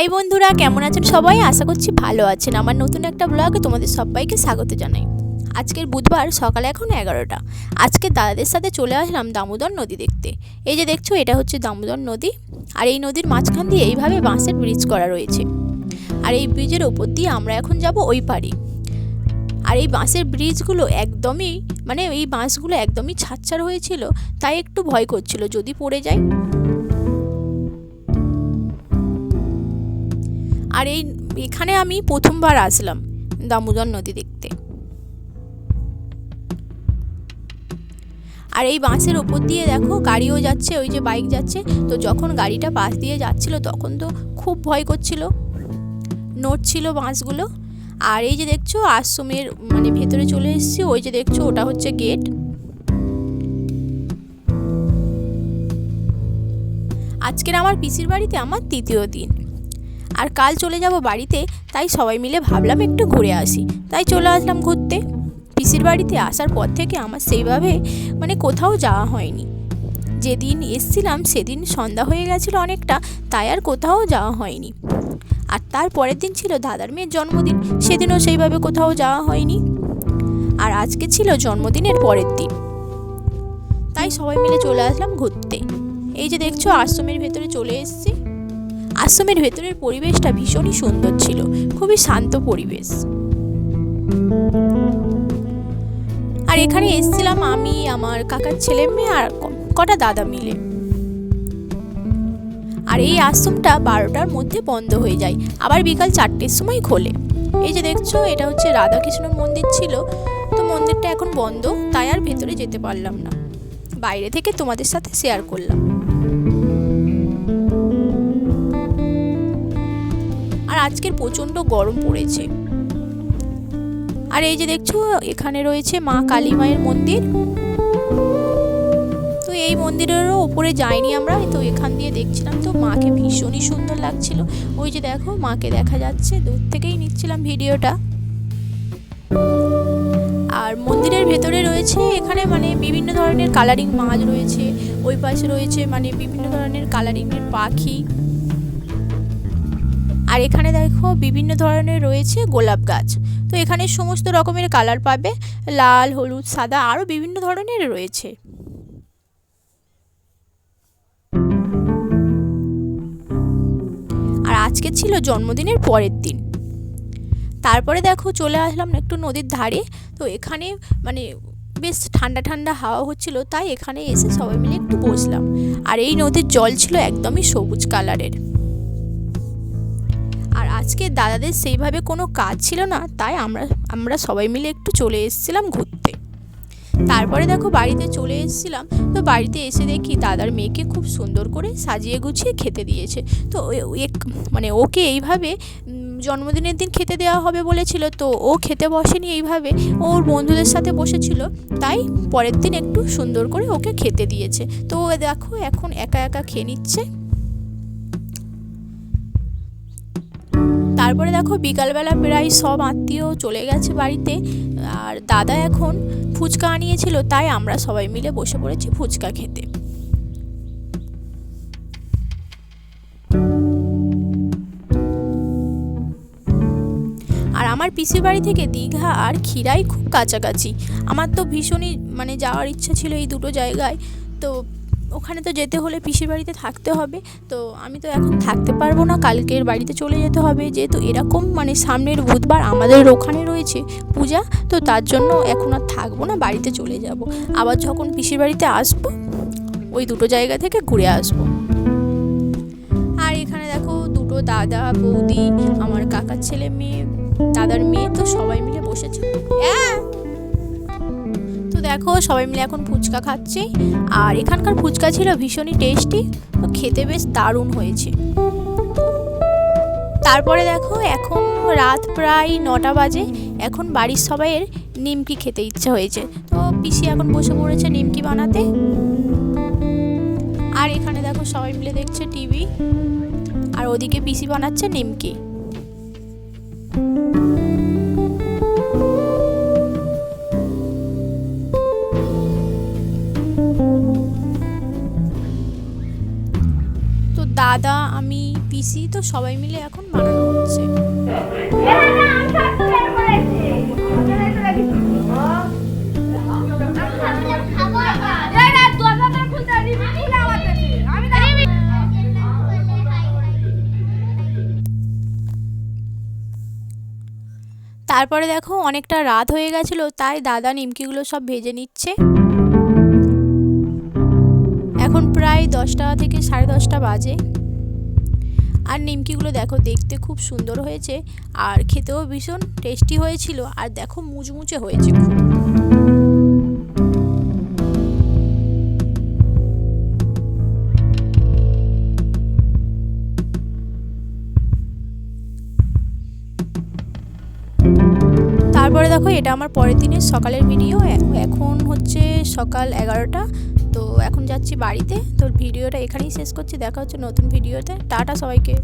High বন্ধুরা, কেমন আছেন সবাই? আশা করছি ভালো আছেন। আমার নতুন একটা ব্লগে তোমাদের সবাইকে স্বাগত জানাই। আজকের বুধবার, সকালে এখন এগারোটা। আজকে দাদাদের সাথে চলে আসলাম দামোদর নদী দেখতে। এই যে দেখছ, এটা হচ্ছে দামোদর নদী। আর এই নদীর মাঝখান দিয়ে এইভাবে বাঁশের ব্রিজ করা রয়েছে। আর এই ব্রিজের ওপর দিয়ে আমরা এখন যাব ওই পাড়ি। আর এই বাঁশের ব্রিজগুলো একদমই মানে এই বাঁশগুলো একদমই ছাড়ছাড় হয়েছিল, তাই একটু ভয় করছিল, যদি পড়ে যায়। আর এই এখানে আমি প্রথমবার আসলাম দামোদর নদী দেখতে। আর এই বাঁশের ওপর দিয়ে দেখো গাড়িও যাচ্ছে, ওই যে বাইক যাচ্ছে। তো যখন গাড়িটা পাশ দিয়ে যাচ্ছিল তখন তো খুব ভয় করছিল নড়ছিল বাঁশগুলো। আর এই যে দেখছ আশ্রমের মানে ভেতরে চলে এসেছি, ওই যে দেখছ ওটা হচ্ছে গেট। আজকের আমার পিসির বাড়িতে আমার তৃতীয় দিন। আর কাল চলে যাব বাড়িতে, তাই সবাই মিলে ভাবলাম একটু ঘুরে আসি। তাই চলে আসলাম ঘুরতে। পিসির বাড়িতে আসার পর থেকে আমার সেইভাবে মানে কোথাও যাওয়া হয়নি। যেদিন এসছিলাম সেদিন সন্ধ্যা হয়ে গেছিল অনেকটা, তাই আর কোথাও যাওয়া হয়নি। আর তার পরের দিন ছিল দাদার মেয়ের জন্মদিন, সেদিনও সেইভাবে কোথাও যাওয়া হয়নি। আর আজকে ছিল জন্মদিনের পরের দিন। তাই সবাই মিলে চলে আসলাম ঘুরতে। এই যে দেখছ, আশ্রমের ভেতরে চলে এসেছি। আশ্রমের ভেতরের পরিবেশটা ভীষণই সুন্দর ছিল। খুবই শান্ত পরিবেশ। আর এখানে এসেছিলাম আমি, আমার কাকার ছেলে মেয়ে আর কটা দাদা মিলে। আর এই আশ্রমটা বারোটার মধ্যে বন্ধ হয়ে যায়। আবার বিকাল চারটের সময় খোলে। এই যে দেখছ, এটা হচ্ছে রাধাকৃষ্ণ মন্দির ছিল। তো মন্দিরটা এখন বন্ধ, তাই আর ভেতরে যেতে পারলাম না। বাইরে থেকে তোমাদের সাথে শেয়ার করলাম। আজকের প্রচণ্ড গরম পড়েছে। আর এই যে দেখছ, এখানে রয়েছে মা কালী মায়ের মন্দির। তো এই মন্দিরেরও ওপরে যাইনি আমরা, তো এখান দিয়ে দেখছিলাম তো মাকে ভীষণই সুন্দর লাগছিল। ওই যে দেখো, মাকে দেখা যাচ্ছে, দূর থেকেই নিচ্ছিলাম ভিডিওটা। আর মন্দিরের ভেতরে রয়েছে, এখানে মানে বিভিন্ন ধরনের কালারিং মাছ রয়েছে, ওই পাশে রয়েছে মানে বিভিন্ন ধরনের কালারিংয়ের পাখি। আর এখানে দেখো বিভিন্ন ধরনের রয়েছে গোলাপ গাছ। তো এখানে সমস্ত রকমের কালার পাবে, লাল, হলুদ, সাদা আরও বিভিন্ন ধরনের রয়েছে। আর আজকে ছিল জন্মদিনের পরের দিন। তারপরে দেখো চলে আসলাম একটু নদীর ধারে। তো এখানে মানে বেশ ঠান্ডা ঠান্ডা হাওয়া হচ্ছিল, তাই এখানে এসে সবাই মিলে একটু বসলাম। আর এই নদীর জল ছিল একদমই সবুজ কালারের। আজকে দাদাদের সেইভাবে কোনো কাজ ছিল না, তাই আমরা আমরা সবাই মিলে একটু চলে এসেছিলাম ঘুরতে। তারপরে দেখো বাড়িতে চলে এসেছিলাম, তো বাড়িতে এসে দেখি দাদার মেয়েকে খুব সুন্দর করে সাজিয়ে গুছিয়ে খেতে দিয়েছে। তো মানে ওকে এইভাবে জন্মদিনের দিন খেতে দেওয়া হবে বলেছিল, তো ও খেতে বসেনি এইভাবে, ওর বন্ধুদের সাথে বসেছিল, তাই পরের দিন একটু সুন্দর করে ওকে খেতে দিয়েছে। তো দেখো এখন একা একা খেয়ে নিচ্ছে। তারপরে দেখো বিকালবেলা প্রায় সব আত্মীয় চলে গেছে বাড়িতে, আর দাদা এখন ফুচকা আনিয়েছিল, তাই আমরা সবাই মিলে বসে পড়েছি ফুচকা খেতে। আর আমার পিসির বাড়ি থেকে দীঘা আর খিরাই খুব কাছাকাছি। আমার তো ভীষণই মানে যাওয়ার ইচ্ছা ছিল এই দুটো জায়গায়। তো ওখানে তো যেতে হলে পিসির বাড়িতে থাকতে হবে। তো আমি তো এখন থাকতে পারব না, কালকের বাড়িতে চলে যেতে হবে। যেহেতু এরকম মানে সামনের বুধবার আমাদের ওখানে রয়েছে পূজা, তো তার জন্য এখন আর থাকব না, বাড়িতে চলে যাব। আবার যখন পিসির বাড়িতে আসব, ওই দুটো জায়গা থেকে ঘুরে আসব। আর এখানে দেখো দুটো দাদা, বৌদি, আমার কাকার ছেলে, মেয়ে, দাদার মেয়ে তো সবাই মিলে বসেছে। হ্যাঁ! দেখো, সবাই মিলে এখন ফুচকা খাচ্ছি। আর এখানকার ফুচকা ছিল ভীষণই টেস্টি তো খেতে বেশ দারুণ হয়েছে। তারপরে দেখো, এখন রাত প্রায় নটা বাজে, এখন বাড়ির সবাইয়ের নিমকি খেতে ইচ্ছা হয়েছে। তো পিসি এখন বসে পড়েছে নিমকি বানাতে। আর এখানে দেখো, সবাই মিলে দেখছে টিভি। আর ওদিকে পিসি বানাচ্ছে নিমকি। দাদা, আমি, পিসি, তো সবাই মিলে এখন বানানো হচ্ছে। তারপরে দেখো, অনেকটা রাত হয়ে গেছিল, তাই দাদা নিমকিগুলো সব ভেজে নিচ্ছে। এখন প্রায় দশটা থেকে সাড়ে দশটা বাজে। আর নিমকিগুলো দেখো, দেখতে খুব সুন্দর হয়েছে আর খেতেও ভীষণ টেস্টি হয়েছিল আর দেখো মুচমুচে হয়েছে খুব। তারপরে দেখো এটা আমার পরের দিনের সকালের ভিডিও এখন হচ্ছে সকাল এগারোটা। তো এখন যাচ্ছি বাড়িতে। তোর ভিডিওটা এখানেই শেষ করছি। দেখা হচ্ছে নতুন ভিডিওতে। টাটা সবাইকে।